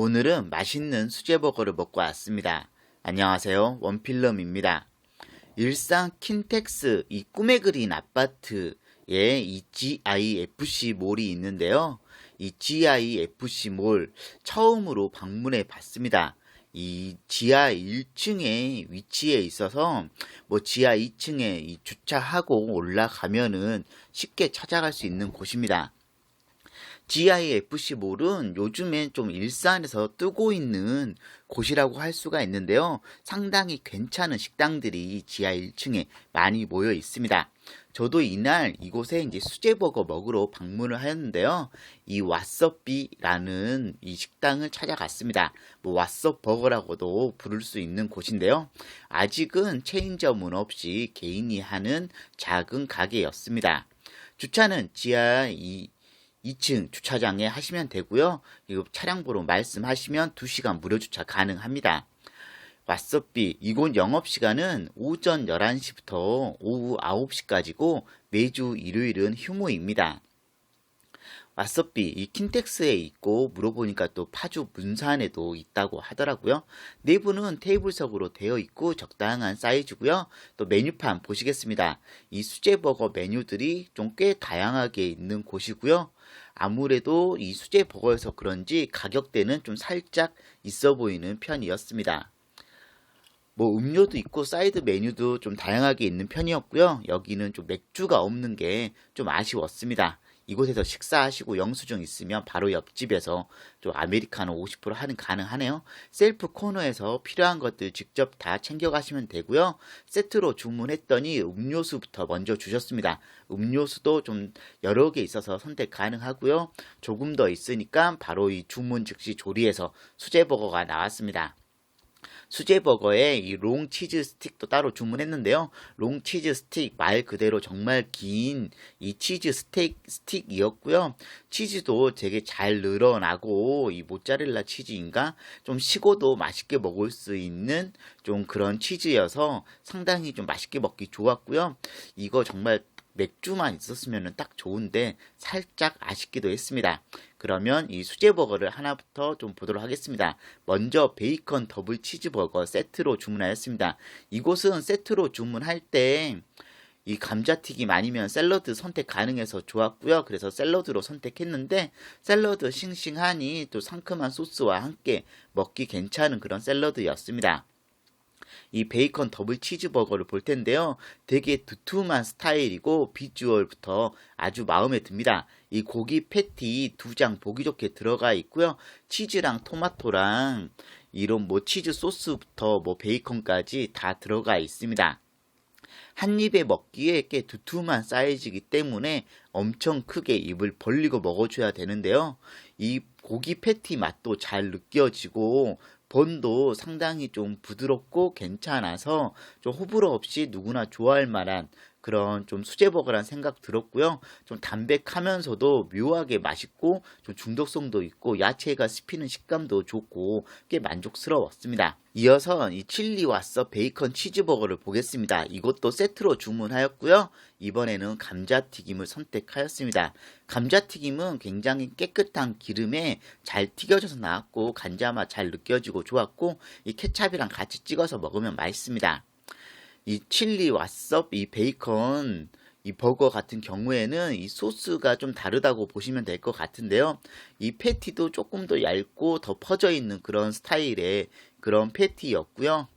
오늘은 맛있는 수제버거를 먹고 왔습니다. 안녕하세요. 원필럼입니다. 일산 킨텍스 이 꿈에 그린 아파트에 이 GIFC 몰이 있는데요. 이 GIFC 몰 처음으로 방문해 봤습니다. 이 지하 1층에 위치해 있어서 뭐 지하 2층에 이 주차하고 올라가면은 쉽게 찾아갈 수 있는 곳입니다. GIFC 몰은 요즘엔 좀 일산에서 뜨고 있는 곳이라고 할 수가 있는데요. 상당히 괜찮은 식당들이 지하 1층에 많이 모여 있습니다. 저도 이날 이곳에 이제 수제버거 먹으러 방문을 하였는데요. 이 왓썹비라는 이 식당을 찾아갔습니다. 뭐 왓썹버거라고도 부를 수 있는 곳인데요. 아직은 체인점은 없이 개인이 하는 작은 가게였습니다. 주차는 지하 이 2층 주차장에 하시면 되고요. 이거 차량 보러 말씀하시면 2시간 무료 주차 가능합니다. 왓썹비 이곳 영업시간은 오전 11시부터 오후 9시까지고 매주 일요일은 휴무입니다. 왓썹비 이 킨텍스에 있고 물어보니까 또 파주 문산에도 있다고 하더라고요. 내부는 테이블석으로 되어 있고 적당한 사이즈고요. 또 메뉴판 보시겠습니다. 이 수제버거 메뉴들이 좀 꽤 다양하게 있는 곳이고요. 아무래도 이 수제 버거여서 그런지 가격대는 좀 살짝 있어 보이는 편이었습니다. 뭐 음료도 있고 사이드 메뉴도 좀 다양하게 있는 편이었고요. 여기는 좀 맥주가 없는 게 좀 아쉬웠습니다. 이곳에서 식사하시고 영수증 있으면 바로 옆집에서 좀 아메리카노 50% 할인 가능하네요. 셀프 코너에서 필요한 것들 직접 다 챙겨가시면 되고요. 세트로 주문했더니 음료수부터 먼저 주셨습니다. 음료수도 좀 여러 개 있어서 선택 가능하고요. 조금 더 있으니까 바로 이 주문 즉시 조리해서 수제버거가 나왔습니다. 수제버거에 이 롱 치즈 스틱도 따로 주문했는데요. 롱 치즈 스틱 말 그대로 정말 긴 이 치즈 스틱 스틱이었고요. 치즈도 되게 잘 늘어나고 이 모짜렐라 치즈인가 좀 식어도 맛있게 먹을 수 있는 좀 그런 치즈여서 상당히 좀 맛있게 먹기 좋았고요. 이거 정말 맥주만 있었으면 딱 좋은데 살짝 아쉽기도 했습니다. 그러면 이 수제버거를 하나부터 좀 보도록 하겠습니다. 먼저 베이컨 더블 치즈버거 세트로 주문하였습니다. 이곳은 세트로 주문할 때 이 감자튀김 아니면 샐러드 선택 가능해서 좋았고요. 그래서 샐러드로 선택했는데 샐러드 싱싱하니 또 상큼한 소스와 함께 먹기 괜찮은 그런 샐러드였습니다. 이 베이컨 더블 치즈버거를 볼 텐데요. 되게 두툼한 스타일이고 비주얼부터 아주 마음에 듭니다. 이 고기 패티 두 장 보기 좋게 들어가 있고요. 치즈랑 토마토랑 이런 뭐 치즈 소스부터 뭐 베이컨까지 다 들어가 있습니다. 한 입에 먹기에 꽤 두툼한 사이즈이기 때문에 엄청 크게 입을 벌리고 먹어줘야 되는데요. 이 고기 패티 맛도 잘 느껴지고 번도 상당히 좀 부드럽고 괜찮아서 좀 호불호 없이 누구나 좋아할 만한 그런 좀 수제버거란 생각 들었고요. 좀 담백하면서도 묘하게 맛있고 좀 중독성도 있고 야채가 씹히는 식감도 좋고 꽤 만족스러웠습니다. 이어서 이 칠리 왓서 베이컨 치즈버거를 보겠습니다. 이것도 세트로 주문하였고요. 이번에는 감자튀김을 선택하였습니다. 감자튀김은 굉장히 깨끗한 기름에 잘 튀겨져서 나왔고 간자맛 잘 느껴지고 좋았고 이 케찹이랑 같이 찍어서 먹으면 맛있습니다. 이 칠리 왓썹 이 베이컨 이 버거 같은 경우에는 이 소스가 좀 다르다고 보시면 될 것 같은데요. 이 패티도 조금 더 얇고 더 퍼져 있는 그런 스타일의 그런 패티였고요.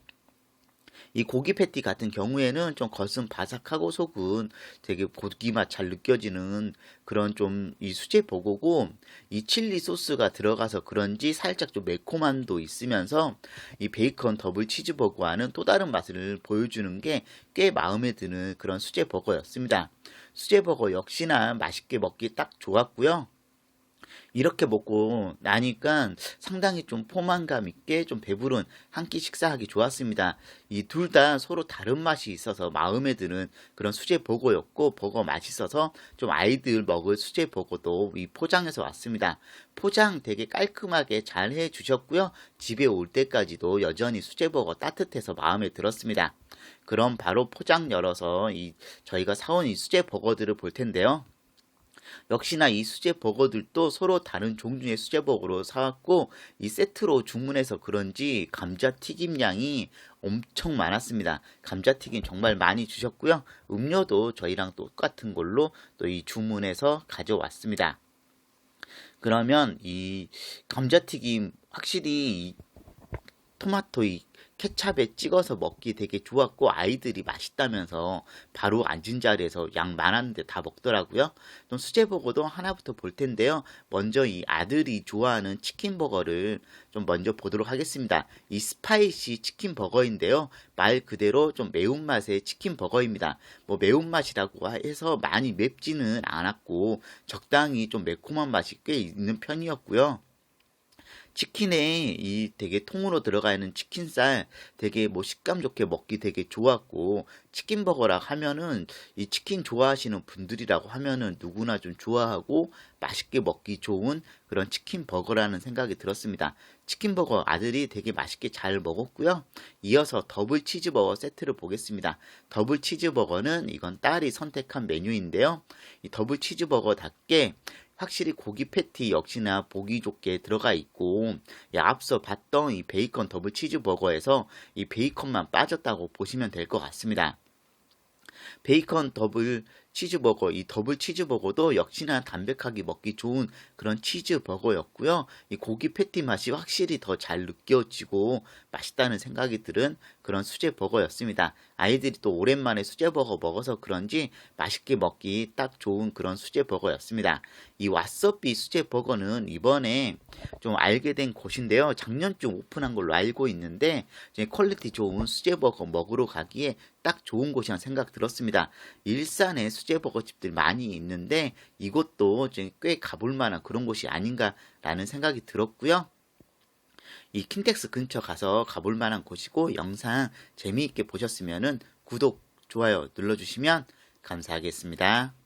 이 고기 패티 같은 경우에는 좀 겉은 바삭하고 속은 되게 고기 맛 잘 느껴지는 그런 좀 이 수제 버거고 이 칠리 소스가 들어가서 그런지 살짝 좀 매콤함도 있으면서 이 베이컨 더블 치즈 버거와는 또 다른 맛을 보여주는 게 꽤 마음에 드는 그런 수제 버거였습니다. 수제 버거 역시나 맛있게 먹기 딱 좋았고요. 이렇게 먹고 나니까 상당히 좀 포만감 있게 좀 배부른 한 끼 식사하기 좋았습니다. 이 둘 다 서로 다른 맛이 있어서 마음에 드는 그런 수제 버거였고 버거 맛있어서 좀 아이들 먹을 수제 버거도 이 포장해서 왔습니다. 포장 되게 깔끔하게 잘 해 주셨고요. 집에 올 때까지도 여전히 수제 버거 따뜻해서 마음에 들었습니다. 그럼 바로 포장 열어서 이 저희가 사온 이 수제 버거들을 볼 텐데요. 역시나 이 수제 버거들도 서로 다른 종류의 수제 버거로 사왔고 이 세트로 주문해서 그런지 감자튀김 양이 엄청 많았습니다. 감자튀김 정말 많이 주셨고요. 음료도 저희랑 똑같은 걸로 또 이 주문해서 가져왔습니다. 그러면 이 감자튀김 확실히 이 토마토 이 케찹에 찍어서 먹기 되게 좋았고 아이들이 맛있다면서 바로 앉은 자리에서 양 많았는데 다 먹더라고요. 좀 수제 버거도 하나부터 볼 텐데요. 먼저 이 아들이 좋아하는 치킨 버거를 좀 먼저 보도록 하겠습니다. 이 스파이시 치킨 버거인데요. 말 그대로 좀 매운맛의 치킨 버거입니다. 뭐 매운맛이라고 해서 많이 맵지는 않았고 적당히 좀 매콤한 맛이 꽤 있는 편이었고요. 치킨에 이 되게 통으로 들어가 있는 치킨살 되게 뭐 식감 좋게 먹기 되게 좋았고 치킨 버거라 하면은 이 치킨 좋아하시는 분들이라고 하면은 누구나 좀 좋아하고 맛있게 먹기 좋은 그런 치킨 버거라는 생각이 들었습니다. 치킨 버거 아들이 되게 맛있게 잘 먹었고요. 이어서 더블 치즈버거 세트를 보겠습니다. 더블 치즈버거는 이건 딸이 선택한 메뉴인데요. 이 더블 치즈버거답게 확실히 고기 패티 역시나 보기 좋게 들어가 있고 예, 앞서 봤던 이 베이컨 더블 치즈 버거에서 이 베이컨만 빠졌다고 보시면 될 것 같습니다. 베이컨 더블 치즈버거, 이 더블 치즈버거도 역시나 담백하게 먹기 좋은 그런 치즈버거였고요. 이 고기 패티 맛이 확실히 더 잘 느껴지고 맛있다는 생각이 들은 그런 수제버거였습니다. 아이들이 또 오랜만에 수제버거 먹어서 그런지 맛있게 먹기 딱 좋은 그런 수제버거였습니다. 이 왓서비 수제버거는 이번에 좀 알게 된 곳인데요. 작년쯤 오픈한 걸로 알고 있는데 퀄리티 좋은 수제버거 먹으러 가기에 딱 좋은 곳이라는 생각 들었습니다. 일산에 수제 버거 집들 많이 있는데 이제 꽤 가볼 만한 그런 곳이 아닌가라는 생각이 들었고요. 이 킨텍스 근처 가서 가볼 만한 곳이고 영상 재미있게 보셨으면 구독, 좋아요 눌러주시면 감사하겠습니다.